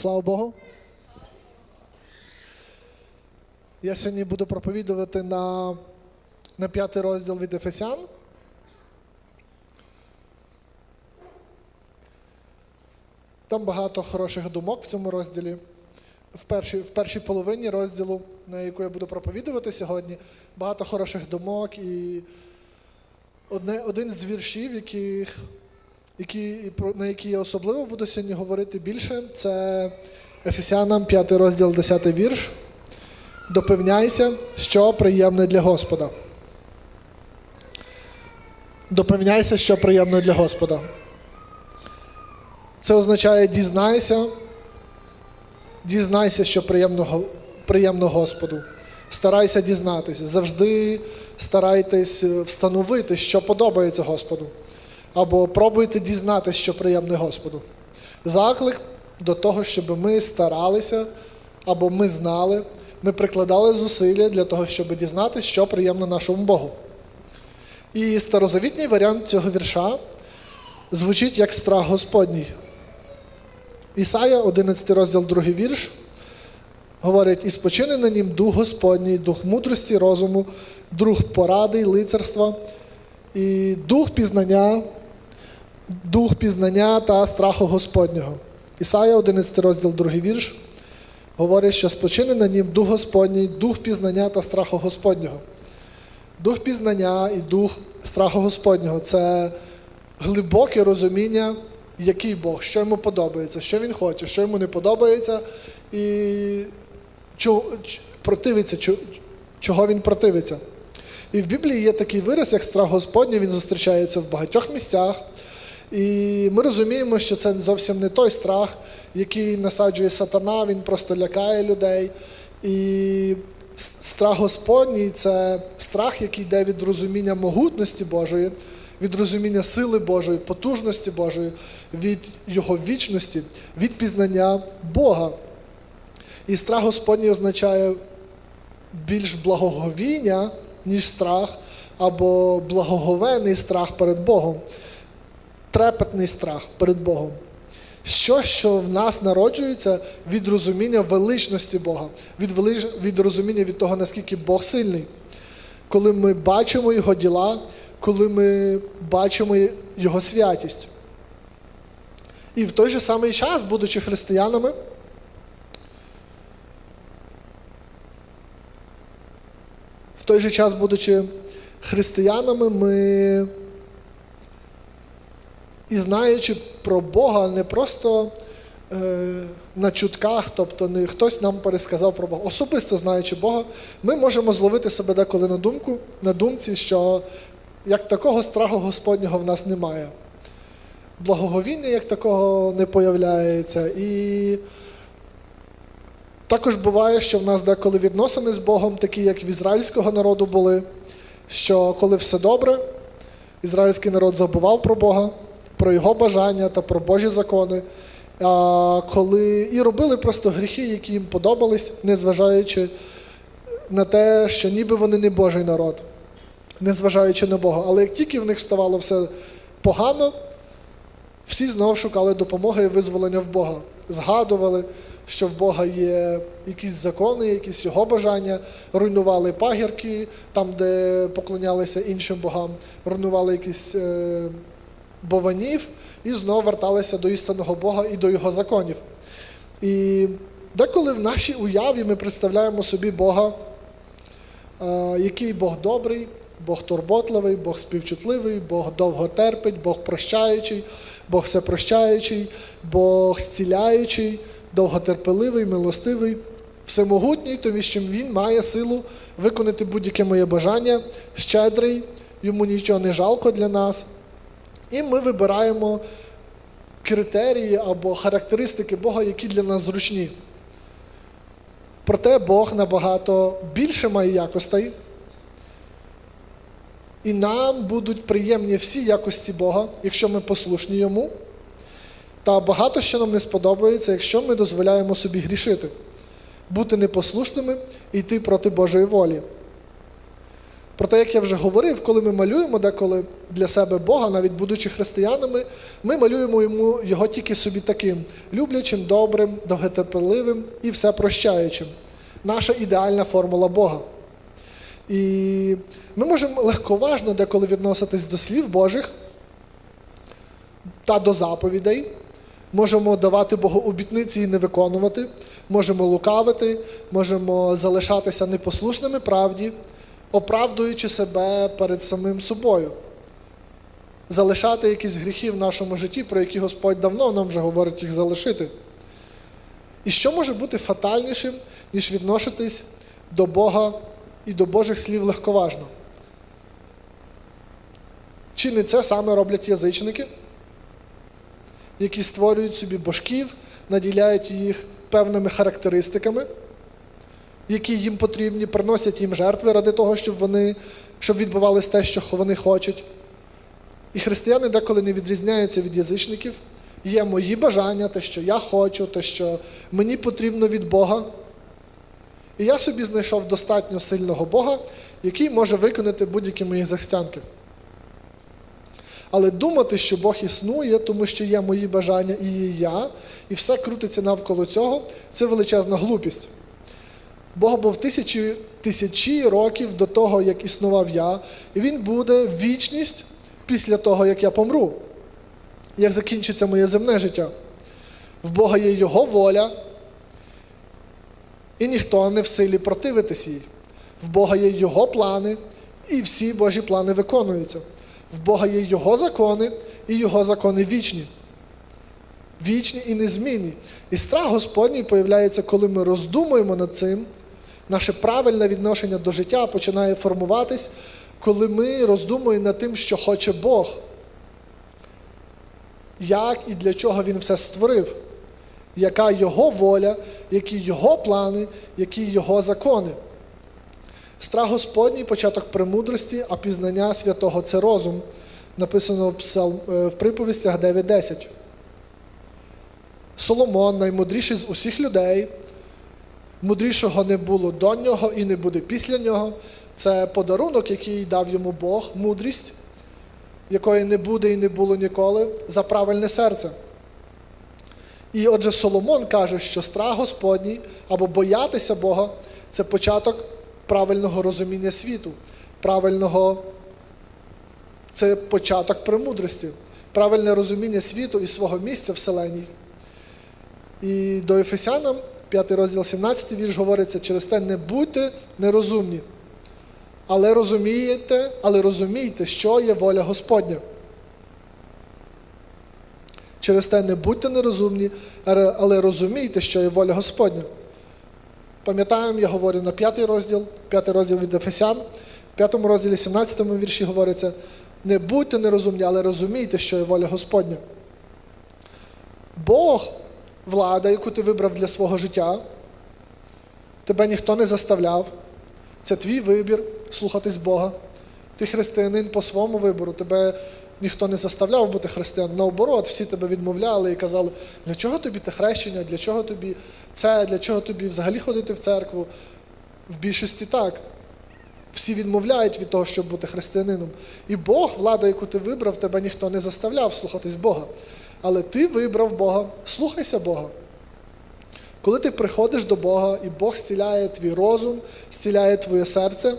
Слава Богу. Я сьогодні буду проповідувати на, на п'ятий розділ від Ефесян. Там багато хороших думок в цьому розділі. В першій, в першій половині розділу, на яку я буду проповідувати сьогодні, багато хороших думок і одне, один з віршів, яких, які, на які я особливо буду сьогодні говорити більше, це Ефесянам 5 розділ, 10 вірш. Допевняйся, що приємне для Господа. Допевняйся, що приємне для Господа. Це означає дізнайся, дізнайся, що приємно, приємно Господу. Старайся дізнатися. Завжди старайтесь встановити, що подобається Господу. Або пробуйте дізнатися, що приємне Господу. Заклик до того, щоб ми старалися, або ми знали, ми прикладали зусилля для того, щоб дізнатися, що приємно нашому Богу. І старозавітній варіант цього вірша звучить як страх Господній. Ісая, 11 розділ, 2 вірш, говорить: і спочине на нім дух Господній, дух мудрості, розуму, дух поради, й лицарства, і дух пізнання, дух пізнання та страху Господнього. Ісая, 11 розділ, 2 вірш, говорить, що спочине на нім дух Господній, дух пізнання та страху Господнього. Дух пізнання і дух страху Господнього це глибоке розуміння, який Бог, що йому подобається, що він хоче, що йому не подобається, і противиться, чо- чого він противиться. І в Біблії є такий вираз, як страх Господній, він зустрічається в багатьох місцях. І ми розуміємо, що це зовсім не той страх, який насаджує сатана, він просто лякає людей. І страх Господній це страх, який йде від розуміння могутності Божої, від розуміння сили Божої, потужності Божої, від Його вічності, від пізнання Бога. І страх Господній означає більш благоговіння, ніж страх, або благоговений страх перед Богом, трепетний страх перед Богом. Що, що в нас народжується від розуміння величності Бога, від, велич... від розуміння від того, наскільки Бог сильний. Коли ми бачимо Його діла, коли ми бачимо Його святість. І в той же самий час, будучи християнами, в той же час, будучи християнами, ми і знаючи про Бога не просто е, на чутках, тобто не хтось нам пересказав про Бога. Особисто знаючи Бога, ми можемо зловити себе деколи на думку, на думці, що як такого страху Господнього в нас немає. Благоговіння як такого не появляється. І також буває, що в нас деколи відносини з Богом, такі, як в ізраїльського народу були, що коли все добре, ізраїльський народ забував про Бога, про його бажання та про Божі закони. Коли і робили просто гріхи, які їм подобались, незважаючи на те, що ніби вони не Божий народ, незважаючи на Бога. Але як тільки в них ставало все погано, всі знову шукали допомоги і визволення в Бога. Згадували, що в Бога є якісь закони, якісь його бажання, руйнували пагірки, там, де поклонялися іншим богам, руйнували якісь е, бованів і знову верталися до істинного Бога і до його законів. І деколи в нашій уяві ми представляємо собі Бога, е, який Бог добрий, Бог турботливий, Бог співчутливий, Бог довго терпить, Бог прощаючий, Бог всепрощаючий, Бог зціляючий, довготерпеливий, милостивий, всемогутній, тому що Він має силу виконати будь-яке моє бажання, щедрий, йому нічого не жалко для нас. І ми вибираємо критерії або характеристики Бога, які для нас зручні. Проте Бог набагато більше має якостей. І нам будуть приємні всі якості Бога, якщо ми послушні йому. Та багато що нам не сподобається, якщо ми дозволяємо собі грішити, бути непослушними і йти проти Божої волі. Проте, як я вже говорив, коли ми малюємо деколи для себе Бога, навіть будучи християнами, ми малюємо йому його тільки собі таким люблячим, добрим, довготерпеливим і все прощаючим. Наша ідеальна формула Бога. І ми можемо легковажно деколи відноситись до слів Божих та до заповідей. Можемо давати Богу обітниці і не виконувати, можемо лукавити, можемо залишатися непослушними правді, оправдуючи себе перед самим собою, залишати якісь гріхи в нашому житті, про які Господь давно нам вже говорить їх залишити. І що може бути фатальнішим, ніж відноситись до Бога і до Божих слів легковажно? Чи не це саме роблять язичники? які створюють собі божків, наділяють їх певними характеристиками, які їм потрібні, приносять їм жертви ради того, щоб вони, щоб відбувалось те, що вони хочуть. І християни деколи не відрізняються від язичників. Є мої бажання, те, що я хочу, те, що мені потрібно від Бога. І я собі знайшов достатньо сильного Бога, який може виконати будь-які мої захстянки. Але думати, що Бог існує, тому що є мої бажання і є я, і все крутиться навколо цього, це величезна глупість. Бог був тисячі, тисячі років до того, як існував я, і Він буде вічність після того, як я помру, як закінчиться моє земне життя. В Бога є Його воля, і ніхто не в силі противитись їй. В Бога є Його плани, і всі Божі плани виконуються. В Бога є Його закони, і Його закони вічні. Вічні і незмінні. І страх Господній появляється, коли ми роздумуємо над цим. Наше правильне відношення до життя починає формуватись, коли ми роздумуємо над тим, що хоче Бог. Як і для чого Він все створив, яка Його воля, які Його плани, які Його закони. Страх Господній початок премудрості, а пізнання святого це розум, написано в, в приповістях 9.10. Соломон, наймудріший з усіх людей, мудрішого не було до нього і не буде після нього. Це подарунок, який дав йому Бог, мудрість, якої не буде і не було ніколи, за правильне серце. І отже, Соломон каже, що страх Господній або боятися Бога це початок правильного розуміння світу, правильного це початок премудрості, правильне розуміння світу і свого місця в Вселеній. І до Ефесянам, 5 розділ 17 вірш говориться, через те не будьте нерозумні. Але розумієте, але розумійте, що є воля Господня. Через те не будьте нерозумні, але розумійте, що є воля Господня. Пам'ятаємо, я говорю на п'ятий розділ, п'ятий розділ від Ефесян, в п'ятому розділі 17 вірші говориться: не будьте нерозумні, але розумійте, що є воля Господня. Бог, влада, яку ти вибрав для свого життя, тебе ніхто не заставляв. Це твій вибір слухатись Бога. Ти християнин по своєму вибору, тебе ніхто не заставляв бути християном. Наоборот, всі тебе відмовляли і казали, для чого тобі те хрещення, для чого тобі це, для чого тобі взагалі ходити в церкву. В більшості так. Всі відмовляють від того, щоб бути християнином. І Бог, влада, яку ти вибрав, тебе ніхто не заставляв слухатись Бога. Але ти вибрав Бога, слухайся Бога. Коли ти приходиш до Бога і Бог зціляє твій розум, зціляє твоє серце,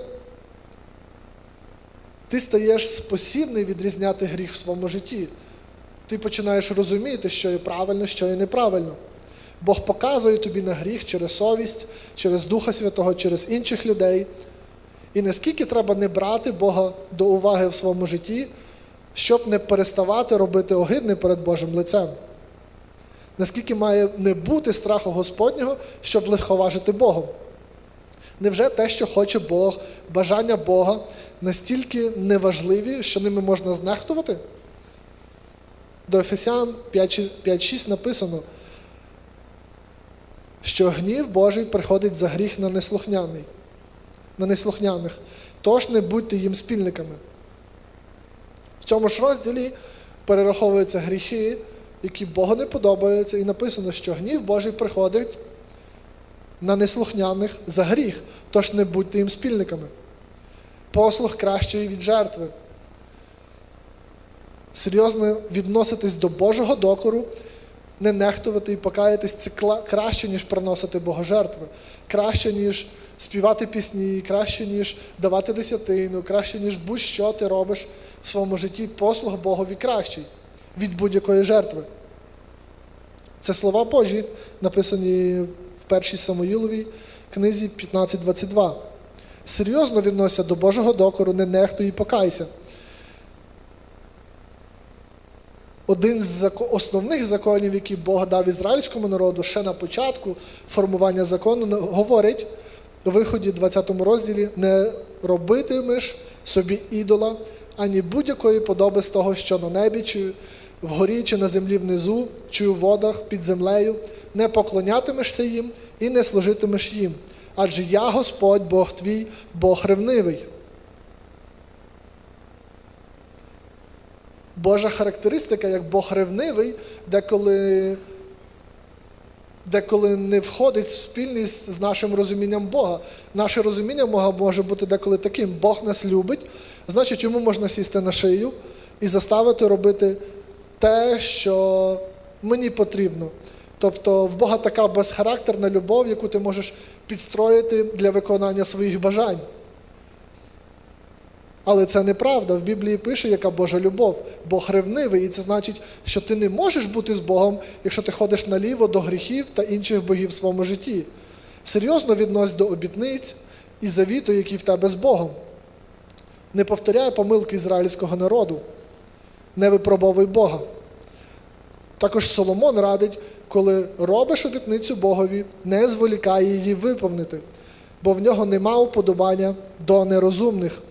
ти стаєш спосібний відрізняти гріх в своєму житті. Ти починаєш розуміти, що є правильно, що є неправильно. Бог показує тобі на гріх через совість, через Духа Святого, через інших людей. І наскільки треба не брати Бога до уваги в своєму житті, щоб не переставати робити огидне перед Божим лицем. Наскільки має не бути страху Господнього, щоб легковажити Богом? Невже те, що хоче Бог, бажання Бога настільки неважливі, що ними можна знехтувати? До Ефесян 5.6 написано, що гнів Божий приходить за гріх на неслухняний, на неслухняних. Тож не будьте їм спільниками. Цьому ж розділі перераховуються гріхи, які Богу не подобаються, і написано, що гнів Божий приходить на неслухняних за гріх, тож не будьте їм спільниками. Послуг кращий від жертви. Серйозно відноситись до Божого докору, не нехтувати і покаятись це краще, ніж приносити Богожертви, краще, ніж співати пісні, краще, ніж давати десятину, краще, ніж будь-що ти робиш в своєму житті. Послуг Богові кращий від будь-якої жертви. Це слова Божі, написані в першій Самуїловій книзі 15.22. Серйозно відносяться до Божого докору, не нехтуй і покайся. Один з основних законів, які Бог дав ізраїльському народу ще на початку формування закону, говорить у виході 20 розділі: не робитимеш собі ідола, ані будь-якої подоби з того, що на небі, чи вгорі, чи на землі внизу, чи у водах під землею, не поклонятимешся їм і не служитимеш їм. Адже я Господь, Бог твій, Бог ревнивий. Божа характеристика, як Бог ревнивий, деколи, деколи не входить в спільність з нашим розумінням Бога. Наше розуміння Бога може бути деколи таким: Бог нас любить, значить, йому можна сісти на шию і заставити робити те, що мені потрібно. Тобто в Бога така безхарактерна любов, яку ти можеш підстроїти для виконання своїх бажань. Але це неправда. В Біблії пише, яка Божа любов. Бог ревнивий, і це значить, що ти не можеш бути з Богом, якщо ти ходиш наліво до гріхів та інших богів в своєму житті. Серйозно віднось до обітниць і завіту, які в тебе з Богом. Не повторяй помилки ізраїльського народу, не випробовуй Бога. Також Соломон радить, коли робиш обітницю Богові, не зволікай її виповнити, бо в нього нема уподобання до нерозумних.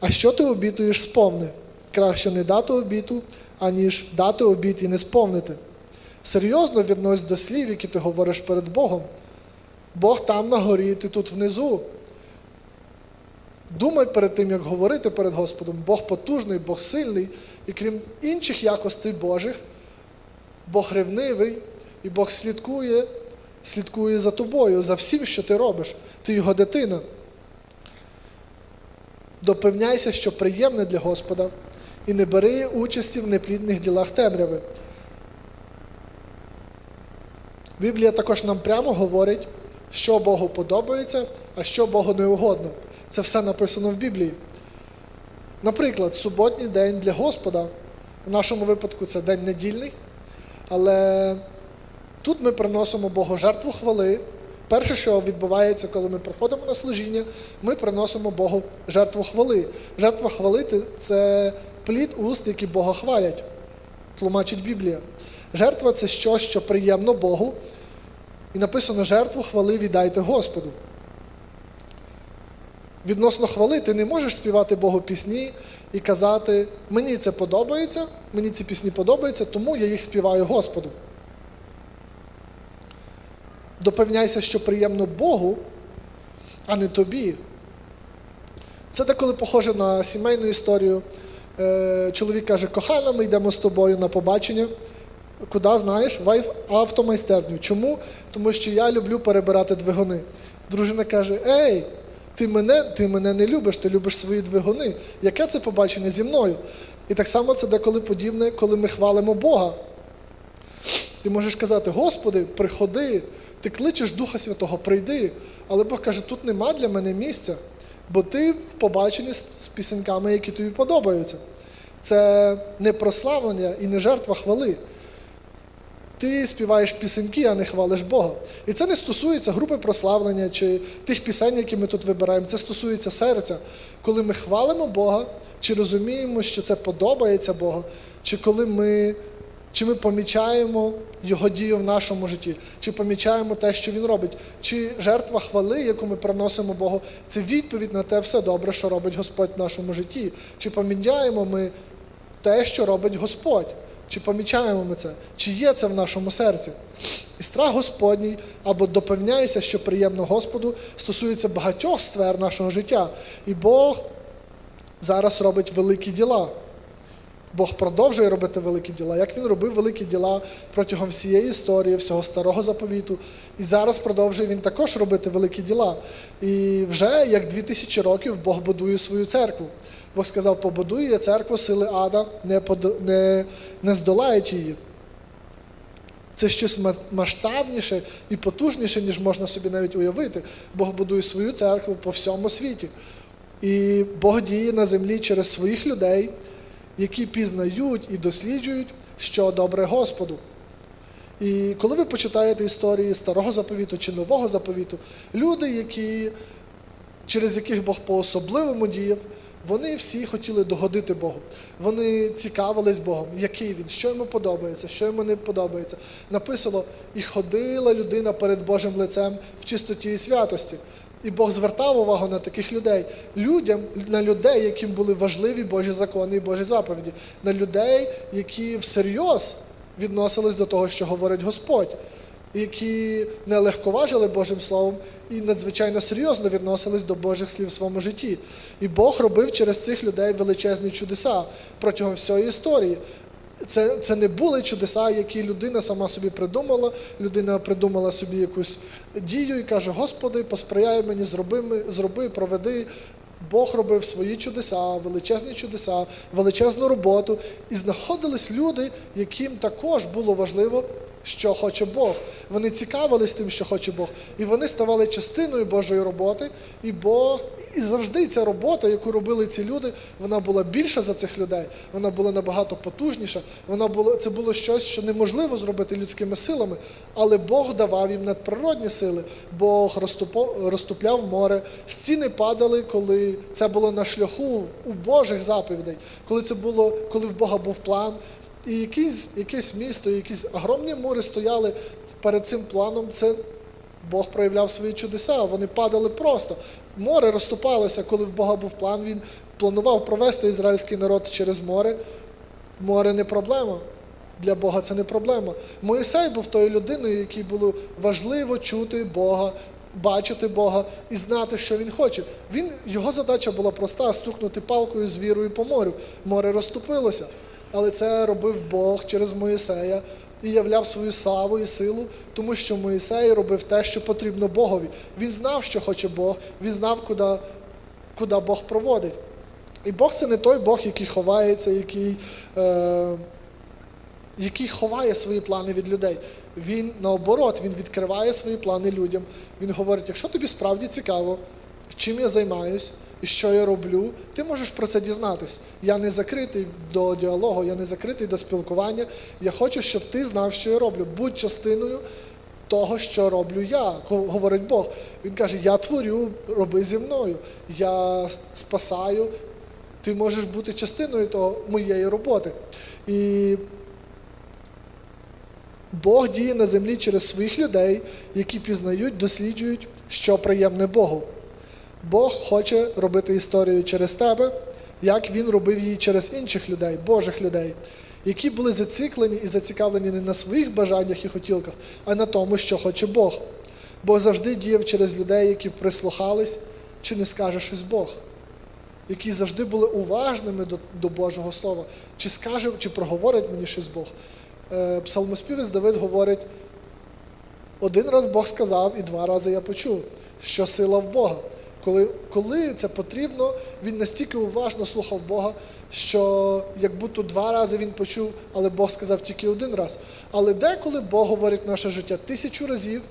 А що ти обітуєш сповни? Краще не дати обіту, аніж дати обіт і не сповнити. Серйозно віднось до слів, які ти говориш перед Богом. Бог там на горі, ти тут внизу. Думай перед тим, як говорити перед Господом. Бог потужний, Бог сильний, і крім інших якостей Божих, Бог ревнивий, і Бог слідкує, слідкує за тобою, за всім, що ти робиш. Ти його дитина. Допевняйся, що приємне для Господа, і не бери участі в неплідних ділах темряви. Біблія також нам прямо говорить, що Богу подобається, а що Богу не угодно. Це все написано в Біблії. Наприклад, суботній день для Господа, в нашому випадку це день недільний, але тут ми приносимо Богу жертву хвали. Перше, що відбувається, коли ми приходимо на служіння, ми приносимо Богу жертву хвали. Жертва хвали це плід уст, які Бога хвалять, тлумачить Біблія. Жертва це щось, що приємно Богу. І написано: жертву хвали віддайте Господу. Відносно хвали, ти не можеш співати Богу пісні і казати, мені це подобається, мені ці пісні подобаються, тому я їх співаю Господу. Допевняйся, що приємно Богу, а не тобі. Це деколи похоже на сімейну історію. Е, Чоловік каже, кохана, ми йдемо з тобою на побачення. Куди знаєш? В автомайстерню. Чому? Тому що я люблю перебирати двигуни. Дружина каже: Ей, ти мене, ти мене не любиш, ти любиш свої двигуни. Яке це побачення зі мною? І так само це деколи подібне, коли ми хвалимо Бога. Ти можеш казати, Господи, приходи, ти кличеш Духа Святого, прийди. Але Бог каже, тут нема для мене місця, бо ти в побаченні з, пісеньками, які тобі подобаються. Це не прославлення і не жертва хвали. Ти співаєш пісеньки, а не хвалиш Бога. І це не стосується групи прославлення чи тих пісень, які ми тут вибираємо. Це стосується серця. Коли ми хвалимо Бога, чи розуміємо, що це подобається Богу, чи коли ми, чи ми помічаємо Його дію в нашому житті, чи помічаємо те, що Він робить, чи жертва хвали, яку ми приносимо Богу, це відповідь на те все добре, що робить Господь в нашому житті. Чи помічаємо ми те, що робить Господь. Чи помічаємо ми це? Чи є це в нашому серці? І страх Господній або допевняйся, що приємно Господу стосується багатьох сфер нашого життя. І Бог зараз робить великі діла. Бог продовжує робити великі діла, як він робив великі діла протягом всієї історії, всього старого заповіту. І зараз продовжує він також робити великі діла. І вже як 2000 років Бог будує свою церкву. Бог сказав, побудує я церкву сили ада, не, подо- не, не здолають її. Це щось масштабніше і потужніше, ніж можна собі навіть уявити. Бог будує свою церкву по всьому світі. І Бог діє на землі через своїх людей, які пізнають і досліджують, що добре Господу. І коли ви почитаєте історії старого заповіту чи нового заповіту, люди, які, через яких Бог по-особливому діяв, вони всі хотіли догодити Богу. Вони цікавились Богом, який він, що йому подобається, що йому не подобається. Написано, і ходила людина перед Божим лицем в чистоті і святості. І Бог звертав увагу на таких людей, людям, на людей, яким були важливі Божі закони і Божі заповіді, на людей, які всерйоз відносились до того, що говорить Господь, які не легковажили Божим Словом і надзвичайно серйозно відносились до Божих слів в своєму житті. І Бог робив через цих людей величезні чудеса протягом всієї історії. Це, це не були чудеса, які людина сама собі придумала. Людина придумала собі якусь дію і каже: Господи, посприяй мені, зроби, зроби, проведи. Бог робив свої чудеса, величезні чудеса, величезну роботу. І знаходились люди, яким також було важливо, що хоче Бог. Вони цікавились тим, що хоче Бог. І вони ставали частиною Божої роботи. І Бог, і завжди ця робота, яку робили ці люди, вона була більша за цих людей. Вона була набагато потужніша. Вона була, це було щось, що неможливо зробити людськими силами, але Бог давав їм надприродні сили. Бог розтупляв море, стіни падали, коли це було на шляху у Божих заповідей, коли це було, коли в Бога був план. І якісь, якесь місто, якісь огромні мури стояли перед цим планом. Це Бог проявляв свої чудеса, вони падали просто. Море розступалося, коли в Бога був план. Він планував провести ізраїльський народ через море. Море не проблема. Для Бога це не проблема. Моїсей був тою людиною, якій було важливо чути Бога, бачити Бога і знати, що він хоче. Він, його задача була проста стукнути палкою з вірою по морю. Море розступилося. Але це робив Бог через Моїсея і являв свою славу і силу, тому що Моїсей робив те, що потрібно Богові. Він знав, що хоче Бог, він знав, куди, куди Бог проводить. І Бог це не той Бог, який ховається, який, е, який ховає свої плани від людей. Він наоборот, він відкриває свої плани людям. Він говорить: якщо тобі справді цікаво, чим я займаюсь і що я роблю, ти можеш про це дізнатись. Я не закритий до діалогу, я не закритий до спілкування. Я хочу, щоб ти знав, що я роблю. Будь частиною того, що роблю я, говорить Бог. Він каже: Я творю, роби зі мною, я спасаю. Ти можеш бути частиною того моєї роботи. І Бог діє на землі через своїх людей, які пізнають, досліджують, що приємне Богу. Бог хоче робити історію через тебе, як він робив її через інших людей, Божих людей, які були зациклені і зацікавлені не на своїх бажаннях і хотілках, а на тому, що хоче Бог. Бог завжди діяв через людей, які прислухались, чи не скаже щось Бог, які завжди були уважними до, до Божого Слова, чи скаже, чи проговорить мені щось Бог. Е, Псалмоспівець Давид говорить, один раз Бог сказав, і два рази я почув, що сила в Бога. Коли, коли це потрібно, він настільки уважно слухав Бога, що як будто два рази він почув, але Бог сказав тільки один раз. Але деколи Бог говорить наше життя тисячу разів,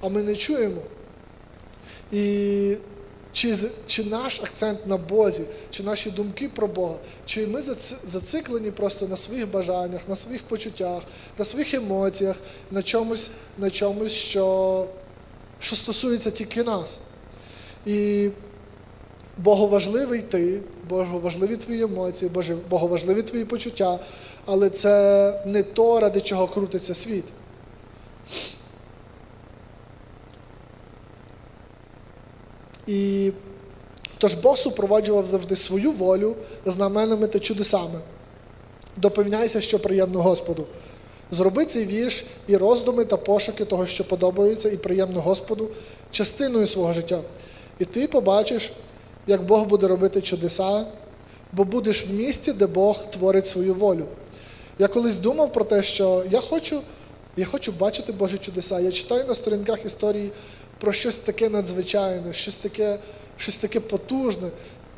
а ми не чуємо. І чи, чи наш акцент на Бозі, чи наші думки про Бога, чи ми зациклені просто на своїх бажаннях, на своїх почуттях, на своїх емоціях, на чомусь, на чомусь що, що стосується тільки нас. І Богу важливий ти, Богу важливі твої емоції, Богу важливі твої почуття, але це не то, ради чого крутиться світ. І тож Бог супроводжував завжди свою волю знаменами та чудесами. Допевняйся, що приємно Господу. Зроби цей вірш і роздуми та пошуки того, що подобається і приємно Господу, частиною свого життя. І ти побачиш, як Бог буде робити чудеса бо будеш в місті, де Бог творить свою волю. Я колись думав про те, що я хочу, я хочу бачити Божі чудеса. Я читаю на сторінках історії про щось таке надзвичайне, щось таке, щось таке потужне,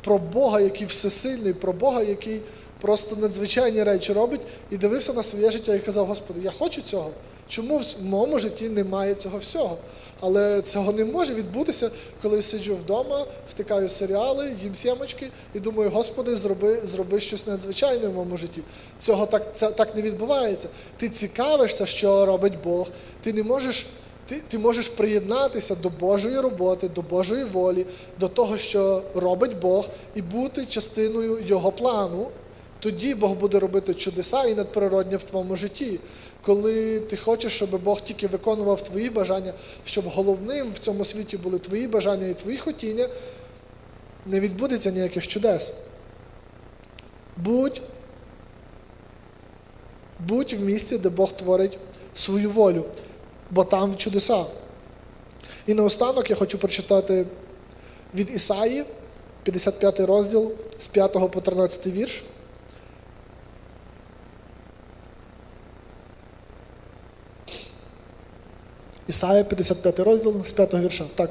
про Бога, який всесильний, про Бога, який просто надзвичайні речі робить, і дивився на своє життя і казав, Господи, я хочу цього. Чому в моєму житті немає цього всього? Але цього не може відбутися, коли сиджу вдома, втикаю серіали, їм сімочки і думаю, Господи, зроби, зроби щось надзвичайне в моєму житті. Цього так, це, так не відбувається. Ти цікавишся, що робить Бог. Ти не можеш. Ти, ти можеш приєднатися до Божої роботи, до Божої волі, до того, що робить Бог, і бути частиною Його плану. Тоді Бог буде робити чудеса і надприродне в твоєму житті. Коли ти хочеш, щоб Бог тільки виконував твої бажання, щоб головним в цьому світі були твої бажання і твої хотіння, не відбудеться ніяких чудес. Будь, будь в місці, де Бог творить свою волю, бо там чудеса. І наостанок я хочу прочитати від Ісаї, 55 розділ з 5 по 13 вірш. Ісая, 55 розділ з 5 вірша. Так.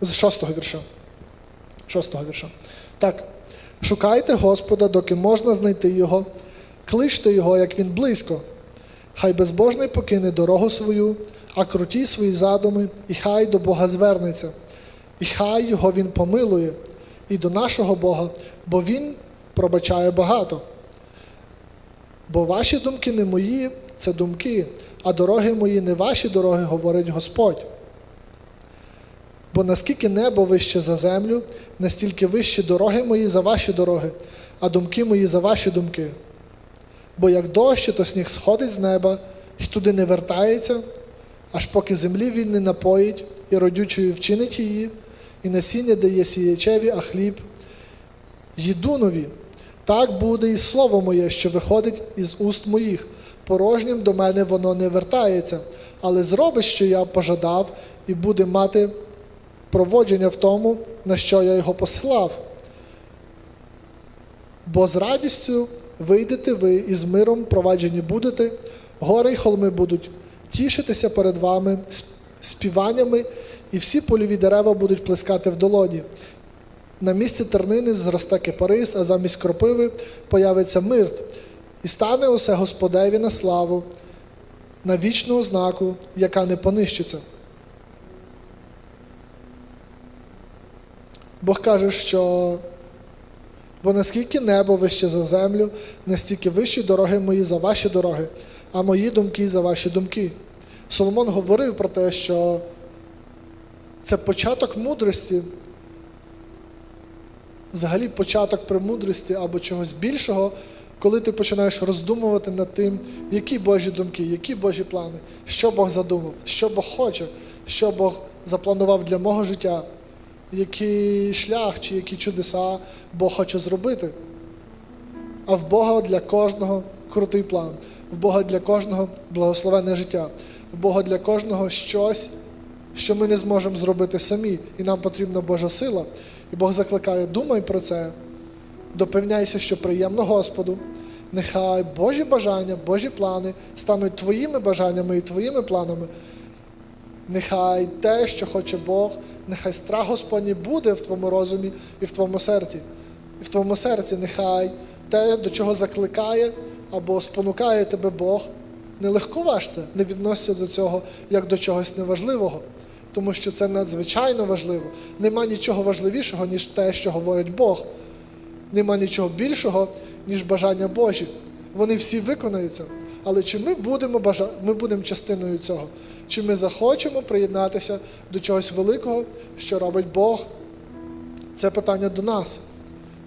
З 6 вірша. 6 вірша. Так. Шукайте Господа, доки можна знайти Його, кличте Його, як він близько. Хай безбожний покине дорогу свою, а круті свої задуми, і хай до Бога звернеться, і хай його Він помилує, і до нашого Бога, бо Він пробачає багато. Бо ваші думки не мої, це думки, а дороги мої не ваші дороги, говорить Господь. Бо наскільки небо вище за землю, настільки вищі дороги мої за ваші дороги, а думки мої за ваші думки. Бо як дощ, то сніг сходить з неба і туди не вертається, аж поки землі він не напоїть і родючою вчинить її, і насіння дає сіячеві, а хліб їду нові. Так буде і слово моє, що виходить із уст моїх. Порожнім до мене воно не вертається, але зробить, що я пожадав, і буде мати проводження в тому, на що я його посилав. Бо з радістю вийдете ви і з миром проваджені будете, гори й холми будуть тішитися перед вами співаннями, і всі польові дерева будуть плескати в долоні. На місці тернини зросте кипарис, а замість кропиви появиться мирт, і стане усе Господеві на славу, на вічну ознаку, яка не понищиться. Бог каже, що бо наскільки небо вище за землю, настільки вищі дороги мої за ваші дороги, а мої думки за ваші думки. Соломон говорив про те, що це початок мудрості, взагалі початок премудрості або чогось більшого, коли ти починаєш роздумувати над тим, які Божі думки, які Божі плани, що Бог задумав, що Бог хоче, що Бог запланував для мого життя, який шлях чи які чудеса Бог хоче зробити. А в Бога для кожного крутий план, в Бога для кожного благословенне життя, в Бога для кожного щось, що ми не зможемо зробити самі, і нам потрібна Божа сила. І Бог закликає, думай про це, допевняйся, що приємно Господу. Нехай Божі бажання, Божі плани стануть твоїми бажаннями і твоїми планами. Нехай те, що хоче Бог, нехай страх Господній буде в твоєму розумі і в твоєму серці. І в твоєму серці нехай те, до чого закликає або спонукає тебе Бог, не легковаж це, не відноситься до цього як до чогось неважливого, тому що це надзвичайно важливо. Нема нічого важливішого, ніж те, що говорить Бог. Нема нічого більшого, ніж бажання Божі. Вони всі виконаються. Але чи ми будемо бажа... ми будемо частиною цього? Чи ми захочемо приєднатися до чогось великого, що робить Бог? Це питання до нас.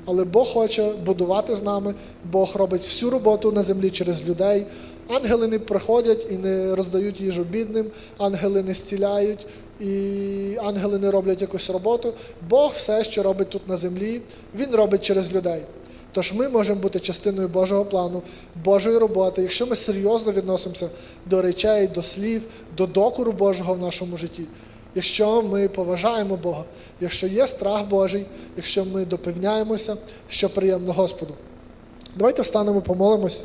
Але Бог хоче будувати з нами, Бог робить всю роботу на землі через людей. Ангели не приходять і не роздають їжу бідним, ангели не зціляють, і ангели не роблять якусь роботу. Бог все, що робить тут на землі, Він робить через людей. Тож ми можемо бути частиною Божого плану, Божої роботи, якщо ми серйозно відносимося до речей, до слів, до докору Божого в нашому житті. якщо ми поважаємо Бога, якщо є страх Божий, якщо ми допевняємося, що приємно Господу. Давайте встанемо, помолимось.